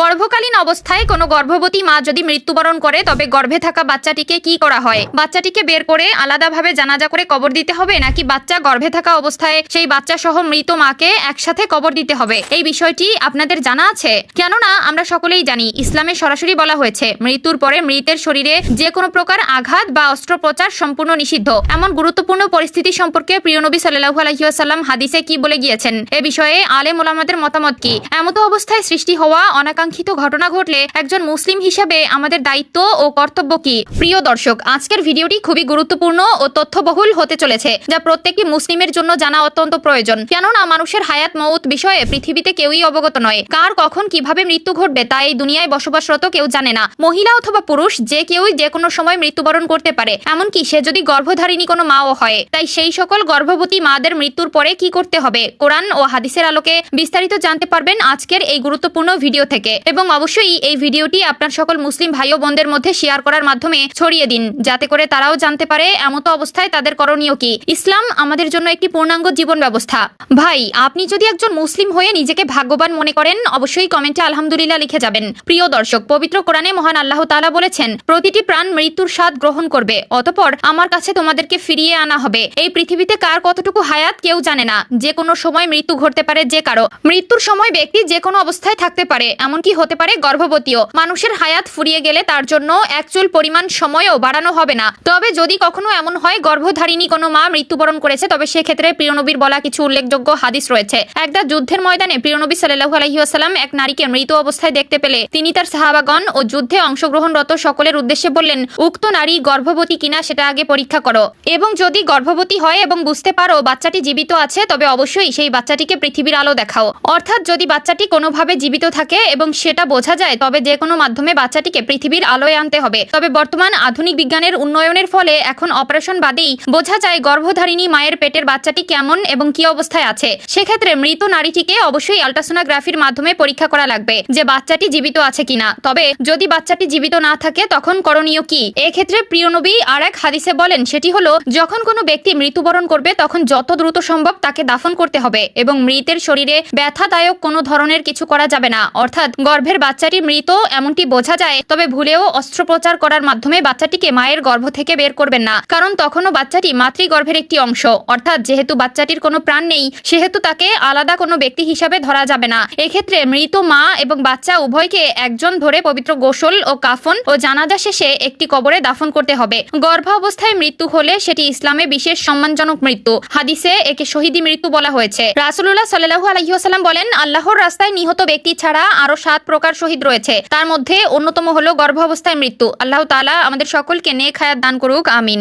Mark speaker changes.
Speaker 1: গর্ভকালীন অবস্থায় কোনো গর্ভবতী মা যদি মৃত্যুবরণ করে, তবে গর্ভে থাকা বাচ্চাটিকে কি করা হয়? বাচ্চাটিকে বের করে আলাদাভাবে জানাজা করে কবর দিতে হবে, নাকি বাচ্চা গর্ভে থাকা অবস্থায় সেই বাচ্চা সহ মৃত মাকে একসাথে কবর দিতে হবে? এই বিষয়টি আপনাদের জানা আছে? কেননা, আমরা সকলেই জানি, ইসলামে সরাসরি বলা হয়েছে, মৃত্যুর পরে মৃতের শরীরে যে কোনো প্রকার আঘাত বা অস্ত্রোপচার সম্পূর্ণ নিষিদ্ধ। এমন গুরুত্বপূর্ণ পরিস্থিতি সম্পর্কে প্রিয় নবী সাল্লাহু আলহিউসাল্লাম হাদিসে কি বলে গিয়েছেন? এ বিষয়ে আলেম ওলামাদের মতামত কি? এমতো অবস্থায় সৃষ্টি হওয়া অনাকাঙ্ক্ষিত ঘটনা ঘটলে একজন মুসলিম হিসাবে আমাদের দায়িত্ব ও কর্তব্য কি? প্রিয় দর্শক, আজকের ভিডিওটি খুবই গুরুত্বপূর্ণ ও তথ্যবহুল হতে চলেছে, যা প্রত্যেকটি মুসলিমের জন্য জানা অত্যন্ত প্রয়োজন। কেননা, মানুষের হায়াত মৌত বিষয়ে পৃথিবীতে কেউই অবগত নয়। কার কখন কীভাবে মৃত্যু ঘটবে তা এই দুনিয়ায় বসবাসরত কেউ জানে না। মহিলা অথবা পুরুষ, যে কেউই যে কোনো সময় মৃত্যুবরণ করতে পারে। এমনকি সে যদি গর্ভধারিণী কোনো মাও হয়, তাই সেই সকল গর্ভবতী মাদের মৃত্যুর পরে কি করতে হবে? কোরআন ও হাদিসের আলোকে বিস্তারিত জানতে পারবেন আজকের এই গুরুত্বপূর্ণ ভিডিও থেকে। এবং অবশ্যই এই ভিডিওটি আপনার সকল মুসলিম ভাই ও বোনদের মধ্যে শেয়ার করার মাধ্যমে ছড়িয়ে দিন, যাতে করে তারাও জানতে পারে এমতো অবস্থায় তাদের করণীয় কি। ইসলাম আমাদের জন্য একটি পূর্ণাঙ্গ জীবন ব্যবস্থা। ভাই, আপনি যদি একজন মুসলিম হয়ে নিজেকে ভাগ্যবান মনে করেন, অবশ্যই কমেন্টে আলহামদুলিল্লাহ লিখে যাবেন। প্রিয় দর্শক, পবিত্র কোরআনে মহান আল্লাহ তালা বলেছেন, প্রতিটি প্রাণ মৃত্যুর স্বাদ গ্রহণ করবে, অতপর আমার কাছে তোমাদেরকে ফিরিয়ে আনা হবে। এই পৃথিবীতে কার কতটুকু হায়াত কেউ জানে না। যে কোনো সময় মৃত্যু ঘটতে পারে যে কারও। মৃত্যুর সময় ব্যক্তি যে কোনো অবস্থায় থাকতে পারে এমনকি হতে পারে গর্ভবতীও। মানুষের হায়াত ফুরিয়ে গেলে তার জন্য এক চুল পরিমাণ সময়ও বাড়ানো হবে না। তবে যদি কখনো এমন হয়, গর্ভধারিণী কোনো মা মৃত্যুবরণ করেছে, তবে সেক্ষেত্রে প্রিয়নবীর বলা কিছু উল্লেখযোগ্য হাদিস রয়েছে। একদা যুদ্ধের ময়দানে প্রিয়নবী সাল্লাহু আলহিউসালাম এক নারীকে মৃত অবস্থায় দেখতে পেলে। তিনি তার সাহাবাগণ ও যুদ্ধে অংশগ্রহণরত সকলের উদ্দেশ্যে বললেন, উক্ত নারী গর্ভবতী কিনা সেটা আগে পরীক্ষা করো। এবং যদি গর্ভবতী হয় এবং বুঝতে পারো বাচ্চাটি জীবিত আছে, তবে অবশ্যই সেই বাচ্চাটিকে পৃথিবীর আলো দেখাও। অর্থাৎ যদি বাচ্চাটি কোনোভাবে জীবিত থাকে এবং সেটা বোঝা যায়, তবে যে কোনো মাধ্যমে বাচ্চাটিকে পৃথিবীর আলোয় আনতে হবে। তবে বর্তমান আধুনিক বিজ্ঞানের উন্নয়নের ফলে এখন অপারেশন বাদেই বোঝা যায় গর্ভধারিণী মায়ের পেটের বাচ্চাটি কেমন এবং কি অবস্থায় আছে। সেক্ষেত্রে মৃত নারীটিকে অবশ্যই আলট্রাসোনোগ্রাফির মাধ্যমে পরীক্ষা করা লাগবে যে বাচ্চাটি জীবিত আছে কিনা। তবে যদি বাচ্চাটি জীবিত না থাকে, তখন করণীয় কি? এক্ষেত্রে প্রিয় নবী আর এক হাদিসে বলেন, সেটি হলো, যখন কোনো ব্যক্তি মৃত্যুবরণ করবে, তখন যত দ্রুত সম্ভব তাকে দাফন করতে হবে এবং মৃতের শরীরে ব্যথাদায়ক কোনো ধরনের কিছু করা যাবে না। অর্থাৎ গর্ভের বাচ্চাটি মৃত, এমনটি বোঝা যায়, তবে ভুলেও অস্ত্রোপচার করার মাধ্যমে বাচ্চাটিকে মায়ের গর্ভ থেকে বের করবেন না, কারণ তখনও বাচ্চাটি মাতৃগর্ভের একটি অংশ। অর্থাৎ যেহেতু বাচ্চাটির কোনো প্রাণ নেই, সেহেতু তাকে আলাদা কোনো ব্যক্তি হিসাবে ধরা যাবে না। এক্ষেত্রে মৃত মা এবং বাচ্চা উভয়কে একজন ধরে পবিত্র গোসল ও কাফন ও জানাজা শেষে একটি কবরে দাফন করতে হবে। গর্ভাবস্থায় মৃত্যু হলে সেটি ইসলামে বিশেষ সম্মানজনক মৃত্যু। হাদিসে একে শহীদি মৃত্যু বলা হয়েছে। রাসুল্লাহ সাল্লাহু আলহিহাসাল্লাম বলেন, আল্লাহর রাস্তায় নিহত ব্যক্তি ছাড়া আরও সাত প্রকার শহীদ রয়েছে। তার মধ্যে অন্যতম হলো গর্ভাবস্থায় মৃত্যু। আল্লাহ তালা আমাদের সকলকে নেক হায়াত দান করুক, আমিন।